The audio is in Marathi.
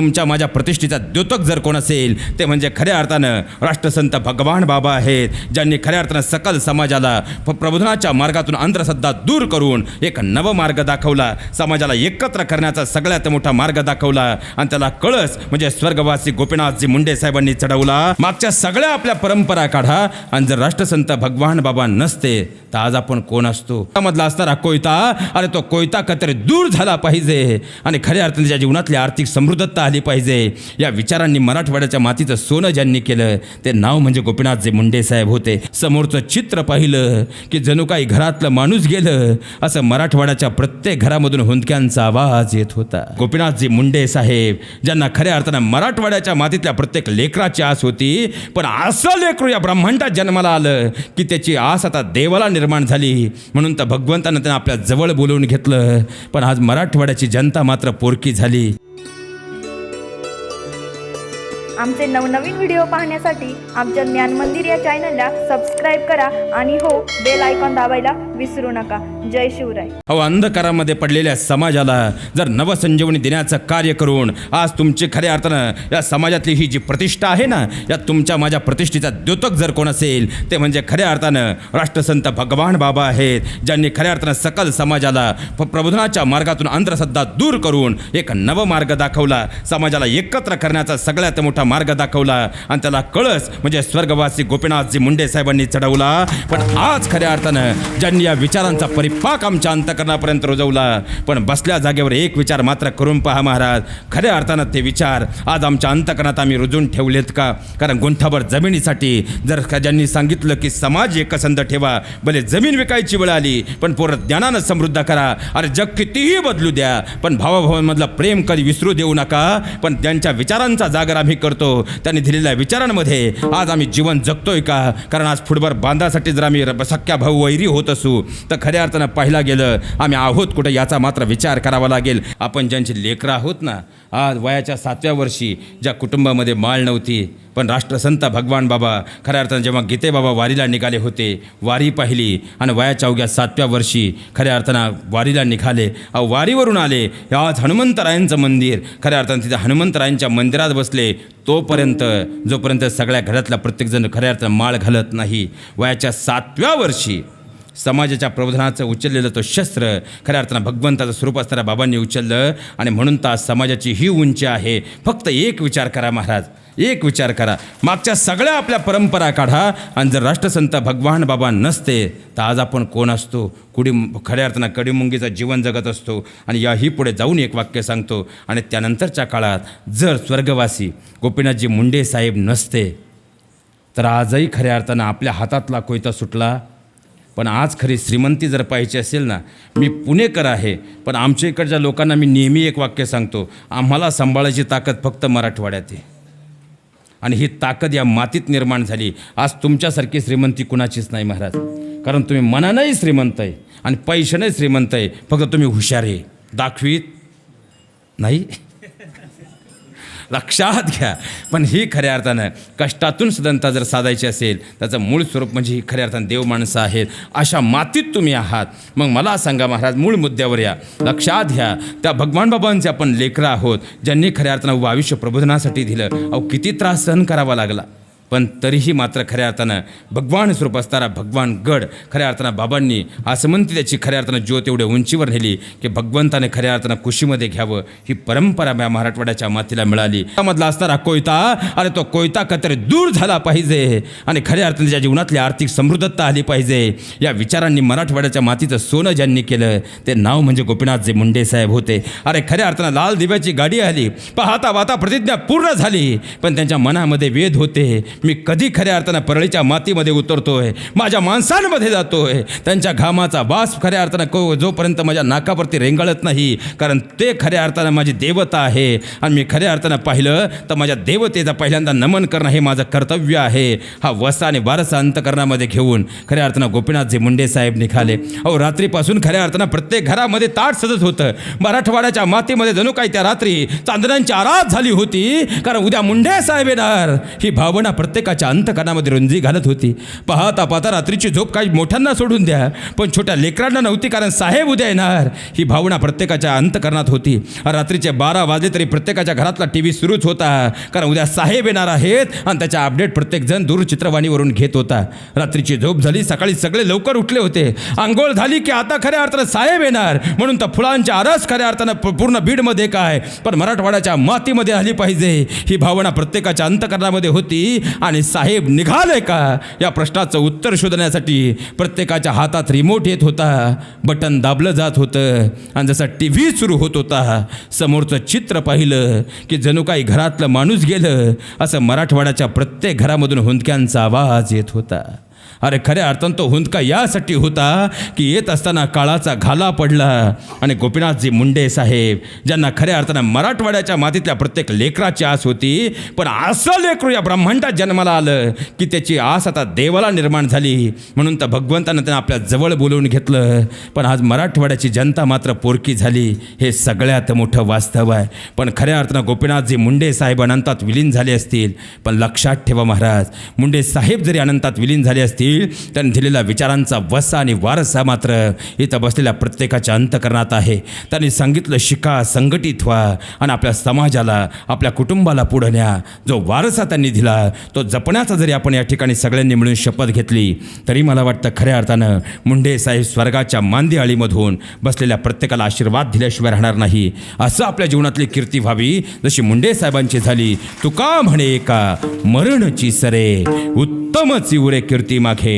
तुमच्या माझ्या प्रतिष्ठेचा द्योतक जर कोण असेल ते म्हणजे खऱ्या अर्थानं राष्ट्रसंत भगवान बाबा आहेत ज्यांनी खऱ्या अर्थानं सकल समाजाला प्रबोधनाच्या मार्गातून अंधश्रद्धा दूर करून एक नव मार्ग दाखवला. समाजाला एकत्र करण्याचा सगळ्यात मोठा मार्ग दाखवला आणि त्याला कळस म्हणजे स्वर्गवासी गोपीनाथजी मुंडे साहेबांनी चढवला. मागच्या सगळ्या आपल्या परंपरा काढा आणि जर राष्ट्रसंत भगवान बाबा नसते तर आज आपण कोण असतो? त्यामधला असणारा कोयता अरे तो कोयता कतरी दूर झाला पाहिजे. आणि खऱ्या अर्थाने त्याच्या जीवनातली आर्थिक समृद्धता आली पाहिजे. या विचारांनी मराठवाड्याच्या मातीचं सोनं ज्यांनी केलं ते नाव म्हणजे गोपीनाथजी मुंडे साहेब होते. समोरचं चित्र पाहिलं की जणू काही घरातलं माणूस गेलं असं मराठवाड्याच्या प्रत्येक घरामधून हुंदक्यांचा आवाज येत होता. गोपीनाथजी मुंडे साहेब ज्यांना खऱ्या अर्थानं मराठवाड्याच्या मातीतल्या प्रत्येक लेकराची आस होती पण असं लेकरू या ब्रह्मांडात जन्माला आलं की त्याची आस आता देवाला निर्माण झाली. म्हणून तर भगवंतानं त्यांना आपल्या जवळ बोलवून घेतलं पण आज मराठवाड्याची जनता मात्र पोरकी झाली. आमचे नवनवीन व्हिडिओ पाहण्यासाठी आमच्या ज्ञान मंदिर या चॅनलला सबस्क्राईब करा आणि हो बेल आयकॉन दाबायला विसरू नका. जय शिवराय. अहो अंधकारामध्ये पडलेल्या समाजाला जर नवसंजीवनी देण्याचं कार्य करून आज तुमची खऱ्या अर्थानं या समाजातली ही जी प्रतिष्ठा आहे ना या तुमच्या माझ्या प्रतिष्ठेचा द्योतक जर कोण असेल ते म्हणजे खऱ्या अर्थानं राष्ट्रसंत भगवान बाबा आहेत ज्यांनी खऱ्या अर्थानं सकल समाजाला प्रबोधनाच्या मार्गातून अंधश्रद्धा दूर करून एक नव मार्ग दाखवला समाजाला एकत्र करण्याचा सगळ्यात मोठा मार्ग दाखवला आणि त्याला कळस म्हणजे स्वर्गवासी गोपीनाथजी मुंडे साहेबांनी चढवला. पण आज खऱ्या अर्थानं ज्यांनी या विचारांचा परिपाक आमच्या अंतकरणापर्यंत रुजवला. पण बसल्या जागेवर एक विचार मात्र करून पहा महाराज. खऱ्या अर्थानं ते विचार आज आमच्या अंतकरणात आम्ही रुजून ठेवलेत का? कारण गुंठाभर जमिनीसाठी जर ज्यांनी सांगितलं की समाज एकसंध ठेवा भले जमीन विकायची वेळ आली पण पोरं ज्ञानानं समृद्ध करा. अरे जग कितीही बदलू द्या पण भावाभावांमधलं प्रेम कधी विसरू देऊ नका. पण त्यांच्या विचारांचा जागर आम्ही करतो. त्यांनी दिलेल्या विचारांमध्ये आज आम्ही जीवन जगतोय का? कारण आज फुटबॉल बांधासाठी जर आम्ही र- सख्या भाऊ वैरी होत असू तर खऱ्या अर्थानं पाहिला गेलं आम्ही आहोत कुठं याचा मात्र विचार करावा लागेल. आपण ज्यांची लेकरं आहोत ना आज वयाच्या सातव्या वर्षी ज्या कुटुंबामध्ये माळ नव्हती पण राष्ट्रसंत भगवान बाबा खऱ्या अर्थानं जेव्हा गीते बाबा वारीला निघाले होते वारी पाहिली आणि वयाच्या अवघ्या सातव्या वर्षी खऱ्या अर्थानं वारीला निघाले अहो वारीवरून आले आज हनुमंतरायांचं मंदिर. खऱ्या अर्थानं तिथे हनुमंतरायांच्या मंदिरात बसले तोपर्यंत जोपर्यंत सगळ्या घरातला प्रत्येकजण खऱ्या अर्थानं माळ घालत नाही वयाच्या सातव्या वर्षी समाजाच्या प्रबोधनाचं उचललेलं तो शस्त्र खऱ्या अर्थानं भगवंताचं स्वरूप असताना बाबांनी उचललं आणि म्हणून तर समाजाची ही उंची आहे. फक्त एक विचार करा महाराज एक विचार करा. मागच्या सगळ्या आपल्या परंपरा काढा आणि जर राष्ट्रसंत भगवान बाबा नसते तर आज आपण कोण असतो? कुडी खऱ्या अर्थानं कडीमुंगीचं जीवन जगत असतो आणि याही पुढे जाऊन एक वाक्य सांगतो आणि त्यानंतरच्या काळात जर स्वर्गवासी गोपीनाथजी मुंडे साहेब नसते तर आजही खऱ्या अर्थानं आपल्या हातातला कोयता सुटला? पण आज खरी श्रीमंती जर पाहिजे असेल ना मी पुणेकर आहे पण आमच्या इकडच्या लोकांना मी नेहमी एक वाक्य सांगतो आम्हाला सांभाळायची ताकद फक्त मराठवाड्यात आहे. आणि ही ताकद या मातीत निर्माण झाली. आज तुमच्यासारखी श्रीमंती कुणाचीच नाही महाराज. कारण तुम्ही मनानंही श्रीमंत आहे आणि पैशाने श्रीमंत आहे. फक्त तुम्ही हुशार आहे. दाखवीत नाही? लक्षात घ्या. पण ही खऱ्या अर्थानं कष्टातून सदनता जर साधायची असेल त्याचं मूळ स्वरूप म्हणजे ही खऱ्या अर्थानं देव माणसं आहेत. अशा मातीत तुम्ही आहात. मग मला सांगा महाराज मूळ मुद्द्यावर या. लक्षात घ्या. त्या भगवान बाबांचे आपण लेकरं आहोत ज्यांनी खऱ्या अर्थानं आयुष्य प्रबोधनासाठी दिलं. अहो किती त्रास सहन करावा लागला. पण तरीही मात्र खऱ्या अर्थानं भगवान स्वरूप असणारा भगवान गड खऱ्या अर्थानं बाबांनी आसमंती त्याची खऱ्या अर्थानं ज्योत एवढ्या उंचीवर नेली की भगवंताने खऱ्या अर्थानं कुशीमध्ये घ्यावं ही परंपरा या मराठवाड्याच्या मातीला मिळाली. त्यामधला असणारा कोयता अरे तो कोयता कतरी दूर झाला पाहिजे आणि खऱ्या अर्थाने त्याच्या जीवनातली आर्थिक समृद्धता आली पाहिजे. या विचारांनी मराठवाड्याच्या मातीचं सोनं ज्यांनी केलं ते नाव म्हणजे गोपीनाथजी मुंडे साहेब होते. अरे खऱ्या अर्थानं लाल दिव्याची गाडी आली. पाहता वाता प्रतिज्ञा पूर्ण झाली पण त्यांच्या मनामध्ये वेध होते. मी कधी खऱ्या अर्थानं परळीच्या मातीमध्ये उतरतोय माझ्या माणसांमध्ये जातोय. त्यांच्या घामाचा वास खऱ्या अर्थानं को जोपर्यंत माझ्या नाकावरती रेंगाळत नाही कारण ते खऱ्या अर्थानं माझी देवता आहे. आणि मी खऱ्या अर्थानं पाहिलं तर माझ्या देवतेचा पहिल्यांदा नमन करणं हे माझं कर्तव्य आहे. हा वसा आणि वारसा अंतकरणामध्ये घेऊन खऱ्या अर्थानं गोपीनाथजी मुंडे साहेब निघाले. अहो रात्रीपासून खऱ्या अर्थानं प्रत्येक घरामध्ये ताट सजत होतं. मराठवाड्याच्या मातीमध्ये जणू काही त्या रात्री चांदण्यांची आराध झाली होती कारण उद्या मुंडे साहेब येणार. ही भावना प्रत्येक प्रत्येकाच्या अंतकणामध्ये रुंजी घालत होती. पाहता पाहता रात्रीची झोप काही मोठ्यांना सोडून द्या पण छोट्या लेकरांना नव्हती कारण साहेब उद्या येणार ही भावना प्रत्येकाच्या अंतकरणात होती. रात्रीचे बारा वाजले तरी प्रत्येकाच्या घरातला टी व्ही सुरूच होता कारण उद्या साहेब येणार आहेत आणि त्याच्या अपडेट प्रत्येकजण दूरचित्रवाणीवरून घेत होता. रात्रीची झोप झाली सकाळी सगळे लवकर उठले होते. आंघोळ झाली की आता खऱ्या अर्थानं साहेब येणार म्हणून तर फुलांच्या आरस खऱ्या अर्थानं प- पूर्ण बीडमध्ये काय? पण मराठवाड्याच्या मातीमध्ये आली पाहिजे ही भावना प्रत्येकाच्या अंतकरणामध्ये होती. आणि साहेब निघाले का? या प्रश्नाचं उत्तर शोधण्यासाठी प्रत्येकाच्या हातात रिमोट येत होता. बटन दाबलं जात होतं. आणि जसा टी व्ही सुरू होत होता समोरचं चित्र पाहिलं की जणू काही घरातलं माणूस गेलं असं मराठवाड्याच्या प्रत्येक घरामधून हुंदक्यांचा आवाज येत होता. अरे खऱ्या अर्थानं तो हुंदका यासाठी होता की येत असताना काळाचा घाला पडला. आणि गोपीनाथजी मुंडे साहेब ज्यांना खऱ्या अर्थानं मराठवाड्याच्या मातीतल्या प्रत्येक लेकराची आस होती पण असं लेकरू या ब्रह्मांडात जन्माला आलं की त्याची आस आता देवाला निर्माण झाली. म्हणून तर भगवंतानं त्यांना आपल्या जवळ बोलवून घेतलं. पण आज मराठवाड्याची जनता मात्र पोरकी झाली. हे सगळ्यात मोठं वास्तव आहे. पण खऱ्या अर्थानं गोपीनाथजी मुंडे साहेब अनंतात विलीन झाले असतील. पण लक्षात ठेवा महाराज मुंडे साहेब जरी अनंतात विलीन झाले असतील त्यांनी दिलेल्या विचारांचा वसा आणि वारसा मात्र इथं बसलेल्या प्रत्येकाच्या अंतकरणात आहे. त्यांनी सांगितलं शिका संघटित व्हा आणि आपल्या समाजाला आपल्या कुटुंबाला पुढं न्या. जो वारसा त्यांनी दिला तो जपण्याचा जरी आपण या ठिकाणी सगळ्यांनी मिळून शपथ घेतली तरी मला वाटतं खऱ्या अर्थानं मुंडे साहेब स्वर्गाच्या मांदी बसलेल्या प्रत्येकाला आशीर्वाद दिल्याशिवाय राहणार नाही. असं आपल्या जीवनातली कीर्ती व्हावी. जशी मुंडे साहेबांची झाली तुका म्हणे का मरणची सरे. उत्तमच इवरे कीर्ती मागे